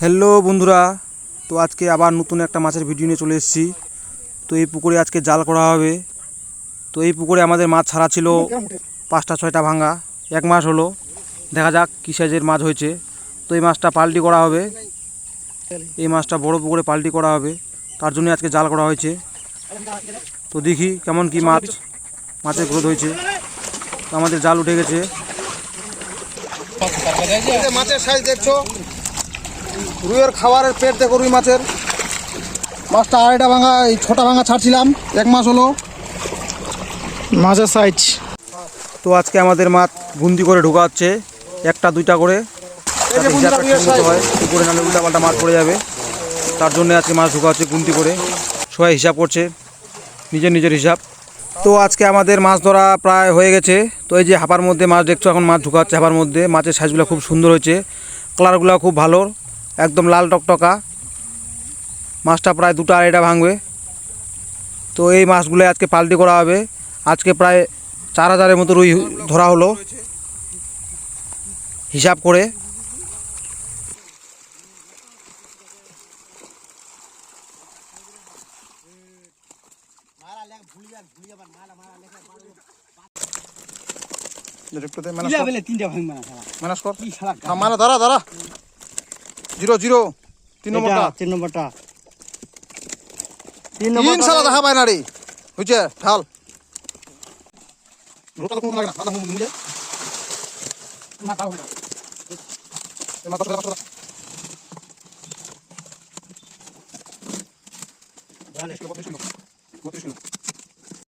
Hello বন্ধুরা, তো আজকে আবার নতুন একটা মাছের ভিডিও নিয়ে চলে এসেছি। তো এই পুকুরে আজকে জাল করা হবে। তো এই পুকুরে আমাদের মাছ ছাড়া ছিল পাঁচটা, ছয়টা ভাঙা, এক মাস হলো। দেখা যাক কী সাইজের মাছ হয়েছে। তো এই মাছটা পাল্টি করা হবে। এই মাছটা বড় পুকুরে পাল্টি করা হবে। তার জন্য আজকে জাল করা হয়েছে। তো দেখি কেমন কি মাছ, মাছের গ্রোথ হয়েছে। তো আমাদের জাল উঠে গেছে। মাছের সাইজ দেখছ? রুইয়ের খাবারের পেট দেখো রুই মাছের। মাছটা আড়াইটা ভাঙা এই ছটা ভাঙা ছাড়ছিলাম এক মাস হলো। মাছের সাইজ তো আজকে আমাদের মাছ গুন্দি করে ঢোকা হচ্ছে একটা দুইটা করে। হয় পুকুরে নাহলে উল্টাপাল্টা মাছ পড়ে যাবে। তার জন্য আজকে মাছ ঢোকা হচ্ছে গুন্তি করে। সবাই হিসাব করছে নিজের নিজের হিসাব। তো আজকে আমাদের মাছ ধরা প্রায় হয়ে গেছে। তো এই যে হাঁপার মধ্যে মাছ দেখছ এখন মাছ ঢোকা হচ্ছে হাঁপার মধ্যে। মাছের সাইজগুলো খুব সুন্দর হয়েছে। কালারগুলো খুব ভালো। একদম লাল টকটকা। মাছটা প্রায় দুটো আড়াইটা ভাঙবে। তো এই মাছগুলো আজকে পাল্টি করা হবে। আজকে প্রায় চার হাজারের মতো রুই ধরা হলো। হিসাব করে। ইলা বেলে তিনটা জিরো জিরো তিন নম্বরটা। তিন নম্বরটা। তিন নম্বরটা সালা দেখা পায় না রে। বুঝছে ঢাল। রোটা তো কোনো লাগে না মাথা মুখ মুড়ে মাথা হবে না মাথা মাথা বত্রিশ কিলো বত্রিশ কিলো।